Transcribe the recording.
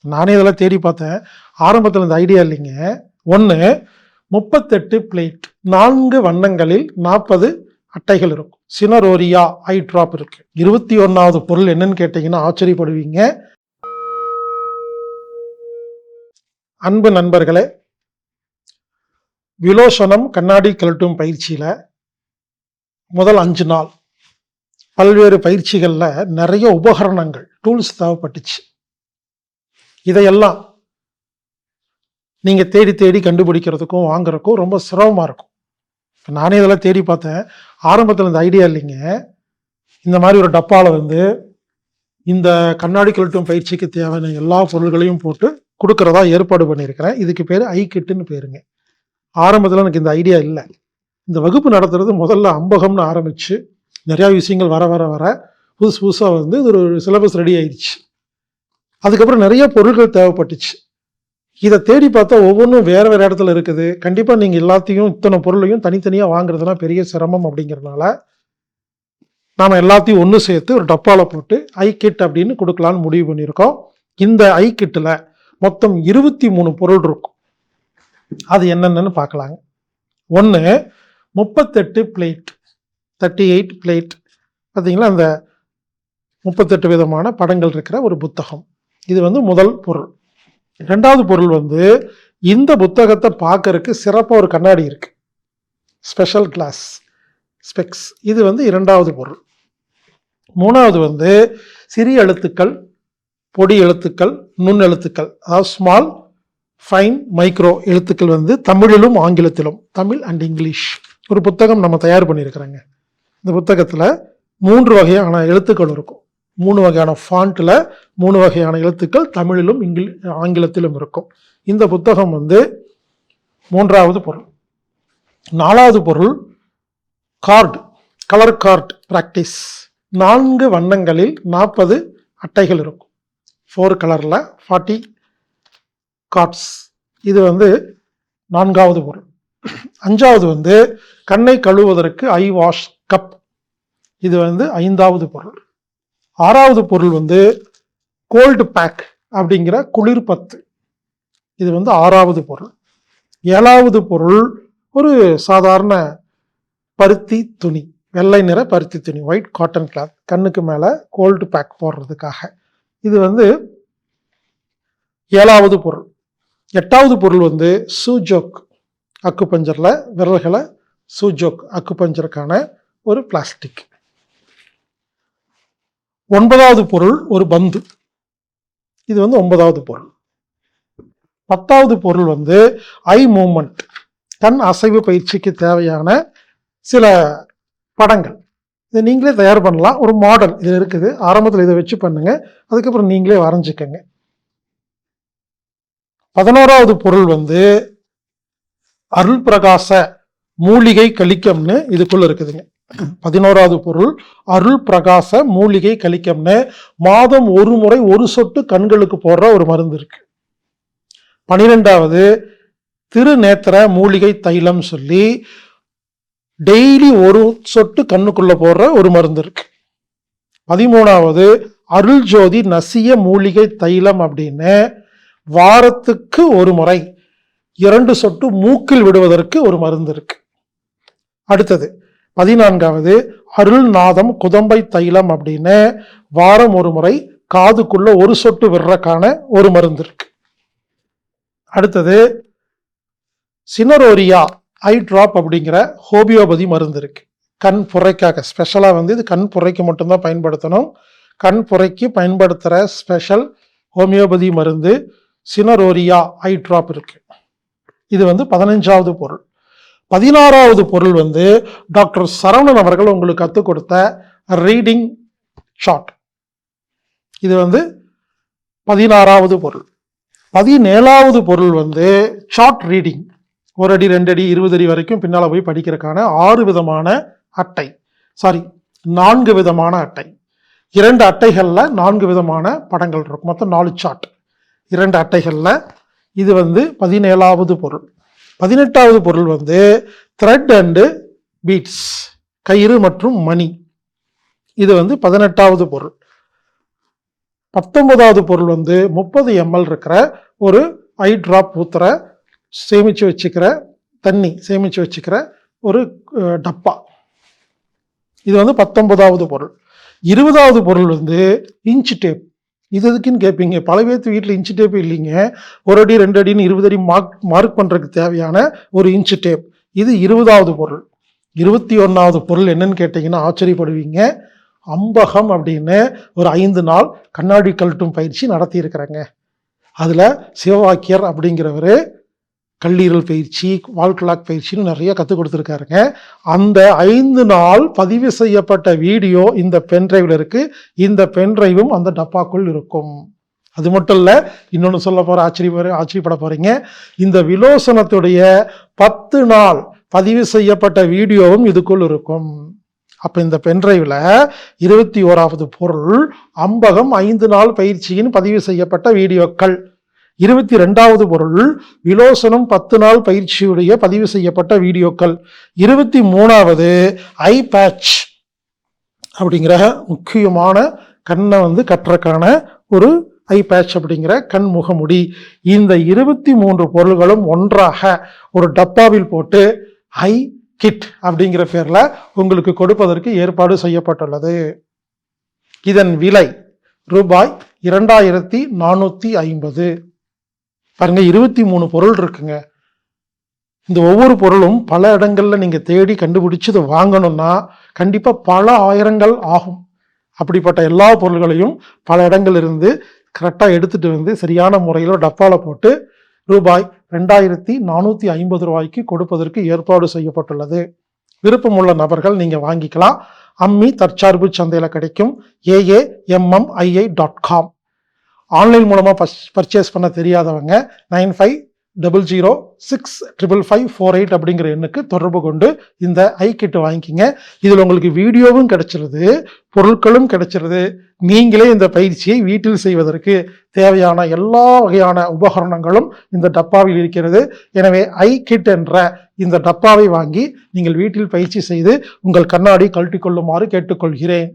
நானே இதெல்லாம் தேடி பார்த்தேன். ஆரம்பத்தில் இந்த ஐடியா இல்லைங்க. ஒன்று முப்பத்தெட்டு பிளேட் நான்கு வண்ணங்களில் நாற்பது அட்டைகள் இருக்கும். சினரோரியா ஐ ட்ராப் இருக்கு. இருபத்தி ஒன்றாவது பொருள் என்னன்னு கேட்டிங்கன்னா ஆச்சரியப்படுவீங்க. அன்பு நண்பர்களே விலோசனம் கண்ணாடி கழட்டும் பயிற்சியில் முதல் அஞ்சு நாள். பல்வேறு பயிற்சிகளில் நிறைய உபகரணங்கள் டூல்ஸ் தேவைப்பட்டுச்சு. இதையெல்லாம் நீங்கள் தேடி தேடி கண்டுபிடிக்கிறதுக்கும் வாங்குறதுக்கும் ரொம்ப சிரமமாக இருக்கும். இப்போ நானே இதெல்லாம் தேடி பார்த்தேன். ஆரம்பத்தில் இந்த ஐடியா இல்லைங்க. இந்த மாதிரி ஒரு டப்பாவில் வந்து இந்த கண்ணாடி கழட்டும் பயிற்சிக்கு தேவையான எல்லா பொருள்களையும் போட்டு கொடுக்கறதா ஏற்பாடு பண்ணியிருக்கிறேன். இதுக்கு பேர் ஐ கிட்டுன்னு பேருங்க. ஆரம்பத்தில் எனக்கு இந்த ஐடியா இல்லை. இந்த வகுப்பு நடத்துறது முதல்ல அம்பகம்னு ஆரம்பிச்சு நிறையா விஷயங்கள் வர வர வர புதுசு புதுசாக வந்து இது ஒரு சிலபஸ் ரெடி ஆயிடுச்சு. அதுக்கப்புறம் நிறைய பொருட்கள் தேவைப்பட்டுச்சு. இதை தேடி பார்த்தா ஒவ்வொன்றும் வேறு வேறு இடத்துல இருக்குது. கண்டிப்பாக நீங்கள் எல்லாத்தையும் இத்தனை பொருளையும் தனித்தனியாக வாங்குறதுலாம் பெரிய சிரமம் அப்படிங்கிறதுனால நாம் எல்லாத்தையும் ஒன்று சேர்த்து ஒரு டப்பாவில் போட்டு ஐ கிட் அப்படின்னு கொடுக்கலான்னு முடிவு பண்ணியிருக்கோம். இந்த ஐ கிட்டில் மொத்தம் இருபத்தி மூணு பொருள் இருக்கும். அது என்னென்னு பார்க்கலாங்க. ஒன்று முப்பத்தெட்டு பிளேட் தேர்ட்டி எயிட் பிளேட். பார்த்தீங்களா அந்த முப்பத்தெட்டு விதமான படங்கள் இருக்கிற ஒரு புத்தகம். இது வந்து முதல் பொருள். ரெண்டாவது பொருள் வந்து இந்த புத்தகத்தை பார்க்கறதுக்கு சிறப்பாக ஒரு கண்ணாடி இருக்கு. ஸ்பெஷல் கிளாஸ் ஸ்பெக்ஸ் இது வந்து இரண்டாவது பொருள். மூணாவது வந்து சிறிய எழுத்துக்கள் பொடி எழுத்துக்கள் நுண் எழுத்துக்கள் அதாவது ஸ்மால் ஃபைன் மைக்ரோ எழுத்துக்கள் வந்து தமிழிலும் ஆங்கிலத்திலும் தமிழ் அண்ட் இங்கிலீஷ் ஒரு புத்தகம் நம்ம தயார் பண்ணியிருக்கிறோங்க. இந்த புத்தகத்தில் மூன்று வகையான எழுத்துக்கள் இருக்கும். மூணு வகையான ஃபாண்ட்டில் மூணு வகையான எழுத்துக்கள் தமிழிலும் இங்கில் ஆங்கிலத்திலும் இருக்கும். இந்த புத்தகம் வந்து மூன்றாவது பொருள். நாலாவது பொருள் கார்டு கலர் கார்டு ப்ராக்டிஸ் நான்கு வண்ணங்களில் நாற்பது அட்டைகள் இருக்கும். ஃபோர் கலரில் ஃபார்ட்டி கார்ட்ஸ் இது வந்து நான்காவது பொருள். அஞ்சாவது வந்து கண்ணை கழுவுவதற்கு ஐ வாஷ் கப் இது வந்து ஐந்தாவது பொருள். ஆறாவது பொருள் வந்து கோல்டு பேக் அப்படிங்கிற குளிர் பத்து இது வந்து ஆறாவது பொருள். ஏழாவது பொருள் ஒரு சாதாரண பருத்தி துணி. வெள்ளை நிற பருத்தி துணி ஒயிட் காட்டன் கிளாத் கண்ணுக்கு மேலே கோல்டு பேக் போடுறதுக்காக. இது வந்து ஏழாவது பொருள். எட்டாவது பொருள் வந்து சூஜோக் அக்குப்பஞ்சரில் விரல்களை சூஜோக் அக்குப்பஞ்சருக்கான ஒரு பிளாஸ்டிக் ஒன்பதாவது பொருள் ஒரு பந்து. இது வந்து ஒன்பதாவது பொருள். பத்தாவது பொருள் வந்து ஐ மூமெண்ட் கண் அசைவு பயிற்சிக்கு தேவையான சில படங்கள். இதை நீங்களே தயார் பண்ணலாம். ஒரு மாடல் இது இருக்குது. ஆரம்பத்தில் இதை வச்சு பண்ணுங்க. அதுக்கப்புறம் நீங்களே வரைஞ்சிக்கங்க. பதினோராவது பொருள் வந்து அருள் பிரகாச மூலிகை கலிக்கம்னு இதுக்குள்ள இருக்குதுங்க. பதினோராவது பொருள் அருள் பிரகாச மூலிகை கலிக்கம்னு மாதம் ஒரு முறை ஒரு சொட்டு கண்களுக்கு போடுற ஒரு மருந்து இருக்கு. பனிரெண்டாவது திருநேத்திர மூலிகை தைலம் சொல்லி டெய்லி ஒரு சொட்டு கண்ணுக்குள்ள போடுற ஒரு மருந்து இருக்கு. பதிமூணாவது அருள் ஜோதி நசிய மூலிகை தைலம் அப்படின்னு வாரத்துக்கு ஒரு முறை இரண்டு சொட்டு மூக்கில் விடுவதற்கு ஒரு மருந்து இருக்கு. அடுத்தது பதினான்காவது அருள்நாதம் குதம்பை தைலம் அப்படின்னு வாரம் ஒரு முறை காதுக்குள்ள ஒரு சொட்டு விடுறக்கான ஒரு மருந்து இருக்கு. அடுத்தது சினரோரியா ஐ டிராப் அப்படிங்கிற ஹோமியோபதி மருந்து இருக்கு. கண் புரைக்காக ஸ்பெஷலாக வந்து இது கண் புரைக்கு மட்டும்தான் பயன்படுத்தணும். கண் புரைக்கு பயன்படுத்துகிற ஸ்பெஷல் ஹோமியோபதி மருந்து சினரோரியா ஐ டிராப் இருக்கு. இது வந்து பதினஞ்சாவது பொருள். பதினாறாவது பொருள் வந்து டாக்டர் சரவணன் அவர்கள் உங்களுக்கு கற்றுக் கொடுத்த ரீடிங் ஷார்ட் இது வந்து பதினாறாவது பொருள். பதினேழாவது பொருள் வந்து ஷார்ட் ரீடிங். ஒரு அடி ரெண்டு அடி இருபது அடி வரைக்கும் பின்னால் போய் படிக்கிறதுக்கான ஆறு விதமான அட்டை. சாரி நான்கு விதமான அட்டை. இரண்டு அட்டைகளில் நான்கு விதமான படங்கள் இருக்கும். மொத்தம் நாலு சாட் இரண்டு அட்டைகளில் இது வந்து பதினேழாவது பொருள். பதினெட்டாவது பொருள் வந்து த்ரெட் அண்டு பீட்ஸ் கயிறு மற்றும் மணி. இது வந்து பதினெட்டாவது பொருள். பத்தொன்பதாவது பொருள் வந்து முப்பது எம்எல் இருக்கிற ஒரு ஐ ட்ராப் ஊத்துற சேமிச்சு வச்சுக்கிற தண்ணி சேமிச்சு வச்சுக்கிற ஒரு டப்பா. இது வந்து பத்தொன்பதாவது பொருள். இருபதாவது பொருள் வந்து இன்ச் டேப் இது எதுக்குன்னு கேட்பீங்க பல பேர்த்து வீட்டில் இன்ச் டேப் இல்லைங்க. ஒரு அடி ரெண்டு அடின்னு இருபது அடி மார்க் மார்க் பண்ணுறதுக்கு தேவையான ஒரு இன்ச் டேப் இது இருபதாவது பொருள். இருபத்தி ஒன்றாவது பொருள் என்னன்னு கேட்டிங்கன்னா ஆச்சரியப்படுவீங்க. அம்பகம் அப்படின்னு ஒரு ஐந்து நாள் கண்ணாடி கழட்டும் பயிற்சி நடத்தியிருக்கிறேங்க. அதில் சிவவாக்கியர் அப்படிங்கிறவர் கல்லீரல் பயிற்சி வால்கிளாக் பயிற்சின்னு நிறைய கற்றுக் கொடுத்துருக்காருங்க. அந்த ஐந்து நாள் பதிவு செய்யப்பட்ட வீடியோ இந்த பென்ட்ரைவில் இருக்குது இந்த பென்ட்ரைவும் அந்த டப்பாக்குள் இருக்கும். அது மட்டும் இல்லை இன்னொன்று சொல்ல போகிற ஆச்சரிய ஆச்சரியப்பட போகிறீங்க இந்த விலோசனத்துடைய பத்து நாள் பதிவு செய்யப்பட்ட வீடியோவும் இதுக்குள் இருக்கும். அப்போ இந்த பென்ட்ரைவில் இருபத்தி ஓராவது பொருள் அம்பகம் ஐந்து நாள் பயிற்சியின் பதிவு செய்யப்பட்ட வீடியோக்கள். இருபத்தி ரெண்டாவது பொருள் விலோசனம் பத்து நாள் பயிற்சியுடைய பதிவு செய்யப்பட்ட வீடியோக்கள். இருபத்தி மூணாவது ஐ பேட்ச் அப்படிங்கிற முக்கியமான கண்ணை வந்து கற்றக்கான ஒரு ஐ பேட்ச் அப்படிங்கிற கண் முகமுடி. இந்த இருபத்தி மூன்று பொருள்களும் ஒன்றாக ஒரு டப்பாவில் போட்டு ஐ கிட் அப்படிங்கிற பேரில் உங்களுக்கு கொடுப்பதற்கு ஏற்பாடு செய்யப்பட்டுள்ளது. இதன் விலை ரூபாய் இரண்டாயிரத்தி நானூற்றி ஐம்பது. பாருங்க இருபத்தி மூணு பொருள் இருக்குங்க. இந்த ஒவ்வொரு பொருளும் பல இடங்கள்ல நீங்க தேடி கண்டுபிடிச்சு இதை வாங்கணும்னா கண்டிப்பா பல ஆயிரங்கள் ஆகும். அப்படிப்பட்ட எல்லா பொருள்களையும் பல இடங்கள்ல இருந்து கரெக்டாக எடுத்துட்டு வந்து சரியான முறையில் டப்பாவில் போட்டு ரூபாய் ரெண்டாயிரத்தி நானூற்றி ஐம்பது ரூபாய்க்கு கொடுப்பதற்கு ஏற்பாடு செய்யப்பட்டுள்ளது. விருப்பமுள்ள நபர்கள் நீங்கள் வாங்கிக்கலாம். அம்மி தற்சார்பு சந்தையில் கிடைக்கும். A A M M I I dot com. Online மூலமாக பர்ச்சேஸ் பண்ண தெரியாதவங்க nine five double zero six triple five four eight அப்படிங்கிற எண்ணுக்கு தொடர்பு கொண்டு இந்த ஐ கிட் வாங்கிக்கிங்க. இதில் உங்களுக்கு வீடியோவும் கிடைச்சிருது பொருட்களும் கிடைச்சிருது. நீங்களே இந்த பயிற்சியை வீட்டில் செய்வதற்கு தேவையான எல்லா வகையான உபகரணங்களும் இந்த டப்பாவில் இருக்கிறது. எனவே ஐ கிட் என்ற இந்த டப்பாவை வாங்கி நீங்கள் வீட்டில் பயிற்சி செய்து உங்கள் கண்ணாடி கழட்டி கொள்ளுமாறு கேட்டுக்கொள்கிறேன்.